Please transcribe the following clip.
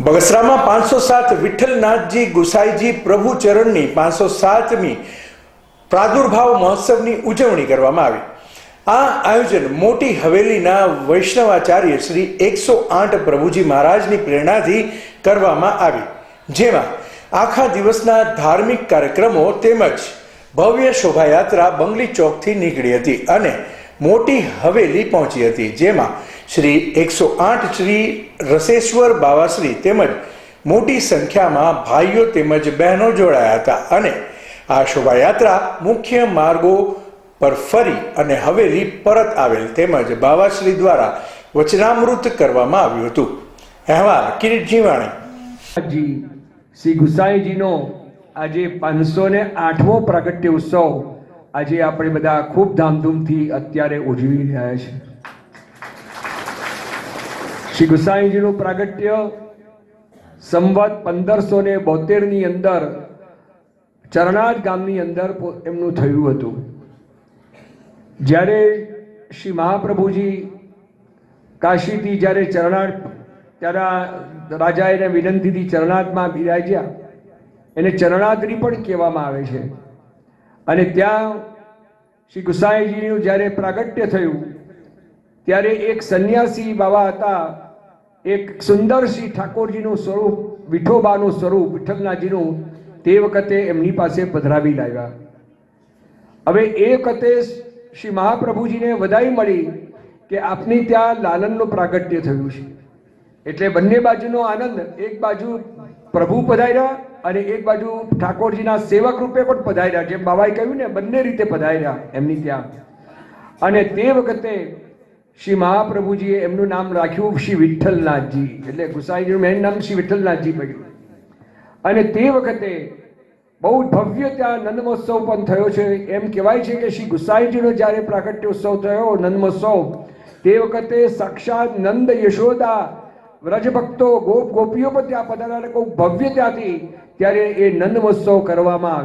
બગસરામાં પાંચસો સાત વિઠ્ઠલનાથજી ગુસાઈજી પ્રભુ ચરણની પાંચસો સાતમી પ્રાદુર્ભાવ મહોત્સવની ઉજવણી કરવામાં આવી. આ આયોજન મોટી હવેલીના વૈષ્ણવાચાર્ય શ્રી એકસો આઠ પ્રભુજી મહારાજની પ્રેરણાથી કરવામાં આવી. જેમાં આખા દિવસના ધાર્મિક કાર્યક્રમો તેમજ ભવ્ય શોભાયાત્રા બંગલી ચોકથી નીકળી હતી અને મોટી હવેલી પહોંચી હતી. જેમાં શ્રી એકસો આઠ શ્રી રસેશ્વર બાવાશ્રી તેમજ મોટી સંખ્યામાં ભાઈઓ તેમજ બહેનો જોડાયા હતા અને આ શોભાયાત્રા મુખ્ય માર્ગો પર ફરી અને હવેલી પરત આવેલ તેમજ બાવાશ્રી દ્વારા વચનામૃત કરવામાં આવ્યું હતું. અહેવાલ કિરીટ જીવાણી. શ્રી ગુસાઈજીનો આજે પાંચસો ને આઠમો પ્રાગટ્ય ઉત્સવ આજે આપણે બધા ખૂબ ધામધૂમથી અત્યારે ઉજવી રહ્યા છે શ્રી ગુસાઈજીનું પ્રાગટ્ય સંવત પંદરસો ને બોતેરની અંદર ચરણાદ ગામની અંદર એમનું થયું હતું. જ્યારે શ્રી મહાપ્રભુજી કાશીથી જ્યારે ચરણાટ ત્યારે આ રાજા એને વિનંતીથી ચરણાદમાં બિરાજ્યા. એને ચરણાદ્રી પણ કહેવામાં આવે છે. અને ત્યાં શ્રી ગુસાઈજીનું જ્યારે પ્રાગટ્ય થયું, ત્યારે એક સંન્યાસી બાબા હતા એક સુંદર શ્રી ઠાકોરજીનું સ્વરૂપ, વિઠોબાનું સ્વરૂપ, વિઠ્ઠલનાથજીનું, તે વખતે એમની પાસે પધરાવી લાવ્યા. હવે એ વખતે શ્રી મહાપ્રભુજીને વધાઈ મળી કે આપની ત્યાં લાલનનું પ્રાગટ્ય થયું છે. એટલે બંને બાજુનો આનંદ, એક બાજુ પ્રભુ પધાર્યા અને એક બાજુ ઠાકોરજીના સેવક રૂપે પણ પધાર્યા. જેમ બાબાએ કહ્યું ને, બંને રીતે પધાર્યા એમની ત્યાં. અને તે વખતે શ્રી મહાપ્રભુજીએ એમનું નામ રાખ્યું શ્રી વિઠ્ઠલનાથજી. એટલે ગુસાઈજીનું મેન નામ શ્રી વિઠ્ઠલનાથજી પડ્યું. અને તે વખતે બહુ ભવ્ય ત્યાં નંદમહોત્સવ પણ થયો છે. એમ કહેવાય છે કે શ્રી ગુસાઈજીનો જ્યારે પ્રાગટ્ય ઉત્સવ થયો, નંદમહોત્સવ, તે વખતે સાક્ષાત નંદ યશોદા વ્રજભક્તો ગોપ ગોપીઓ પણ ત્યાં પધાર્યા અને બહુ ભવ્ય ત્યાંથી ત્યારે એ નંદ મહોત્સવ કરવામાં